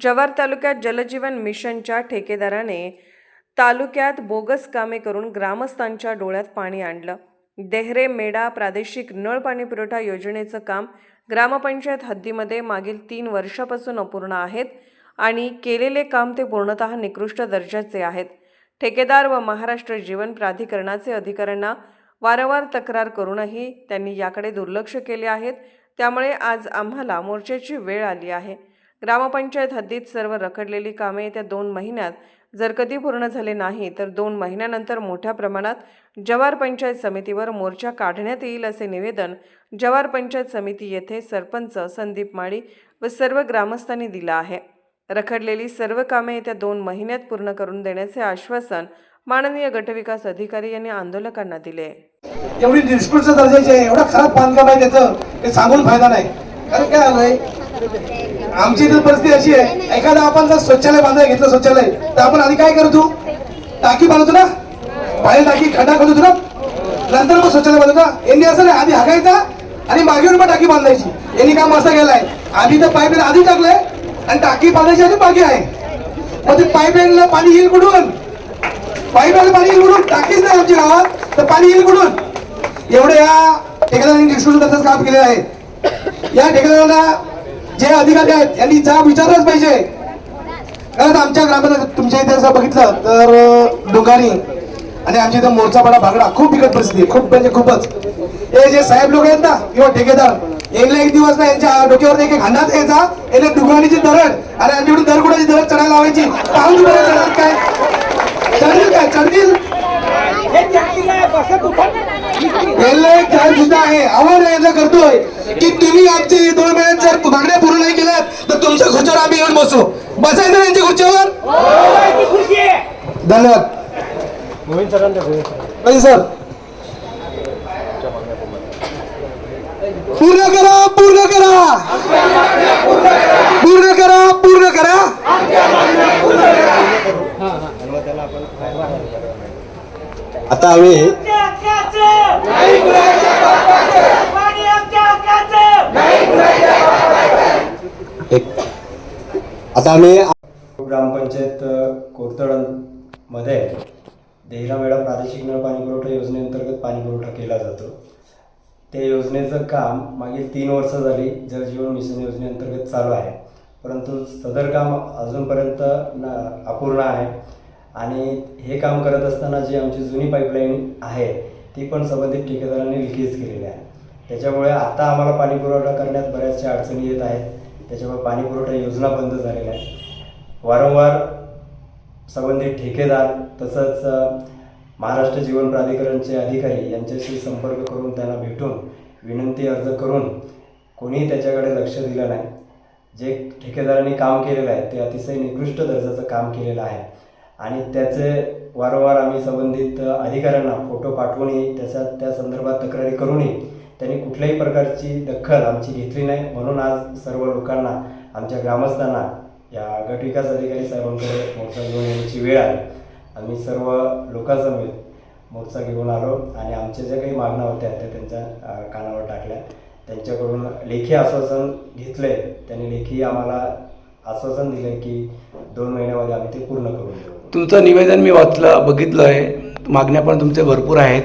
जव्हार तालुक्यात जलजीवन मिशनच्या ठेकेदाराने तालुक्यात बोगस कामे करून ग्रामस्थांच्या डोळ्यात पाणी आणलं. देहरे मेडा प्रादेशिक नळ पाणी पुरवठा योजनेचं काम ग्रामपंचायत हद्दीमध्ये मागील तीन वर्षापासून अपूर्ण आहेत आणि केलेले काम ते पूर्णतः निकृष्ट दर्जाचे आहेत. ठेकेदार व महाराष्ट्र जीवन प्राधिकरणाचे अधिकाऱ्यांना वारंवार तक्रार करूनही त्यांनी याकडे दुर्लक्ष केले आहेत. त्यामुळे आज आम्हाला मोर्चाची वेळ आली आहे. ग्रामपंचायत हद्दीत सर्व रखडलेली कामे येत्या दोन महिन्यात जर कधी पूर्ण झाले नाही तर दोन महिन्यानंतर मोठ्या प्रमाणात जवार पंचायत समितीवर मोर्चा काढण्यात येईल असे निवेदन जवार पंचायत समिती येथे सरपंच संदीप माळी व सर्व ग्रामस्थांनी दिलं आहे. रखडलेली सर्व कामे येत्या दोन महिन्यात पूर्ण करून देण्याचे आश्वासन माननीय गटविकास अधिकारी यांनी आंदोलकांना दिले. एवढी निष्कृष्ट दर्जाची आहे एवढा खराब बांधकाम आहे त्याचं ते सांगून फायदा नाही. कारण काय आलंय? आमची इथे परिस्थिती अशी आहे. एखादा आपण जर स्वच्छालय बांधायला घेतलं स्वच्छालय तर आपण आधी काय करतो? टाकी बांधतो ना? बाहेर टाकी खड्डा खोदतो ना? नंतर मग स्वच्छालय बांधतो ना यांनी असं नाही आधी हाकायचा आणि मागे पण टाकी बांधायची. यांनी काम असं गेलाय आधी तर पाईपलाईन आधी टाकलंय आणि टाकी बांधायची आधी बाकी आहे. मग ते पाईपलाईनला पाणी येईल कुठून? पाईपलाईन पाणी येईल कुठून? टाकीच नाही आमच्या गावात तर पाणी येईल कुठून? एवढे या ठेकेदारांनी निष्ठून काम केलेलं आहे. या ठेकेदारांना जे अधिकारी आहेत यांनी जाब विचारलाच पाहिजे. कारण आमच्या ग्रामात तुमच्या इथे जर बघितलं तर डोंगारी आणि आमच्या इथं मोर्चापाडा भागडा खूप बिकट परिस्थिती खूप म्हणजे खूपच. हे जे साहेब लोक आहेत ना किंवा ठेकेदार एकला एक दिवस ना यांच्या डोक्यावर एक एक हांडात यायचा. याने डुगराणीची दरड आणि आमच्याकडे दरगुडाची दरड चढायला लावायची. पाहून चढणार काय चढतील काय? चढतील एक सुद्धा आहे. आव्हान करतोय. की तुम्ही आमचे दोन महिन्यात आम्ही बसायचं ना यांच्या खुर्चीवर. धन्यवाद. सर. पूर्ण करा पूर्ण करा. पूर्ण करा पूर्ण करा. आता आम्ही एक आता आम्ही ग्रामपंचायत कोरतडमध्ये देहरामेळा प्रादेशिक नळ पाणी पुरवठा योजनेअंतर्गत पाणी पुरवठा केला जातो. त्या योजनेचं काम मागील तीन वर्ष झाली जलजीवन मिशन योजनेअंतर्गत चालू आहे. परंतु सदर काम अजूनपर्यंत न अपूर्ण आहे. आणि हे काम करत असताना जी आमची जुनी पाईपलाईन आहे ती पण संबंधित ठेकेदारांनी लिकेज केलेली आहे. त्याच्यामुळे आता आम्हाला पाणी पुरवठा करण्यात बऱ्याचशा अडचणी येत आहेत. त्याच्यामुळे पाणी पुरवठा योजना बंद झालेल्या आहे. वारंवार संबंधित ठेकेदार तसंच महाराष्ट्र जीवन प्राधिकरणचे अधिकारी यांच्याशी संपर्क करून त्यांना भेटून विनंती अर्ज करून कोणीही त्याच्याकडे लक्ष दिलं नाही. जे ठेकेदारांनी काम केलेलं आहे ते अतिशय निकृष्ट दर्जाचं काम केलेलं आहे. आणि त्याचे वारंवार आम्ही संबंधित अधिकाऱ्यांना फोटो पाठवूनही त्याच्या त्या संदर्भात तक्रारी करूनही त्यांनी कुठल्याही प्रकारची दखल आमची घेतली नाही. म्हणून आज सर्व लोकांना आमच्या ग्रामस्थांना या गटविकास अधिकारी साहेबांकडे मोर्चा घेऊन येण्याची वेळ आली. आम्ही सर्व लोकांसमेत मोर्चा घेऊन आलो आणि आमच्या ज्या काही मागण्या होत्या त्या त्यांच्या कानावर टाकल्या. त्यांच्याकडून लेखी आश्वासन घेतले त्यांनी लेखी आम्हाला आश्वासन दिले की दोन महिन्यामध्ये आम्ही ते पूर्ण करून देऊ. तुमचं निवेदन मी वाचलं बघितलं आहे. मागण्या पण तुमचे भरपूर आहेत.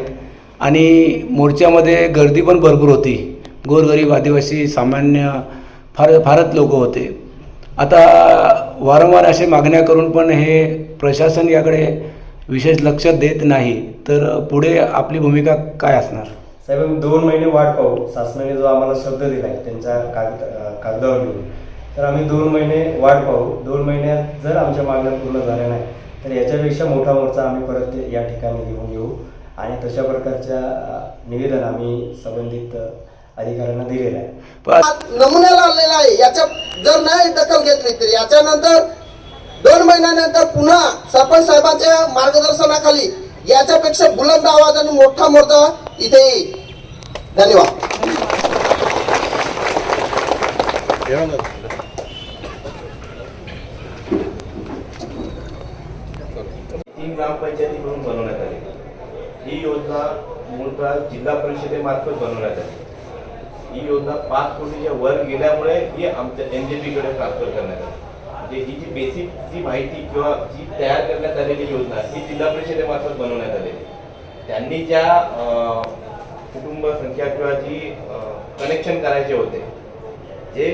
आणि मोर्चामध्ये गर्दी पण भरपूर होती. गोरगरीब आदिवासी सामान्य फार फारच लोक होते. आता वारंवार असे मागण्या करून पण हे प्रशासन याकडे विशेष लक्ष देत नाही. तर पुढे आपली भूमिका काय असणार? साहेब आम्ही दोन महिने वाट पाहू. शासनाने जो आम्हाला शब्द दिला आहे त्यांच्या कागद कागदावर लिहून. तर आम्ही दोन महिने वाट पाहू. दोन महिन्यात जर आमच्या मागण्या पूर्ण झाल्या नाही तर याच्यापेक्षा मोठा मोर्चा आम्ही परत या ठिकाणी घेऊन येऊ. आणि तशा प्रकारच्या निवेदन आम्ही संबंधित अधिकाऱ्यांना दिलेलं आहे. पण नमुन्याला आलेला आहे. याच्या जर नाही दखल घेतली तर याच्यानंतर दोन महिन्यानंतर पुन्हा सरपंच साहेबांच्या मार्गदर्शनाखाली याच्यापेक्षा बुलंद आवाज आणि मोठा मोर्चा इथे येईल. धन्यवाद. ही ग्रामपंचायती म्हणून बनवण्यात आली. ही योजना मूळतः जिल्हा परिषदेमार्फत बनवण्यात आली. ही योजना पाच कोटीच्या वर गेल्यामुळे ही आमच्या एन जे पीकडे ट्रान्सफर करण्यात आली. म्हणजे ही जी बेसिक जी माहिती किंवा जी तयार करण्यात आलेली योजना ही जिल्हा परिषदेमार्फत बनवण्यात आलेली त्यांनी ज्या कुटुंब संख्या किंवा जी कनेक्शन करायचे होते जे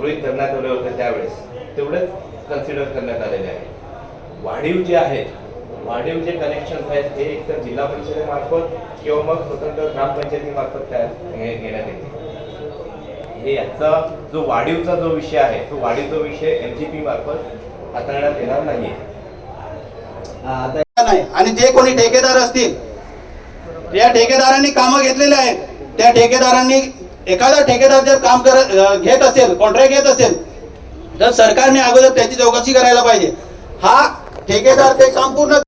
गृहित धरण्यात आले होते त्यावेळेस तेवढेच कन्सिडर करण्यात आलेले आहे. वाढीव जे आहेत वाढीव जे कनेक्शन आहेत ते एकतर जिल्हा परिषदेमार्फत किंवा मग स्वतंत्र ग्रामपंचायतीमार्फत तयार घेण्यात येते. हे याचा जो वाढीवचा जो विषय आहे तो वाढीवचा विषय एम जी पी मार्फत हाताळण्यात येणार नाहीये. नाही. आणि जे कोणी ठेकेदार असतील या ठेकेदारांनी कामं घेतलेली आहेत त्या ठेकेदारांनी एखादा ठेकेदार जर काम करत घेत असेल कॉन्ट्रॅक्ट घेत असेल तर सरकारने अगोदर त्याची चौकशी करायला पाहिजे. हा ठेकेदार ते काम पूर्ण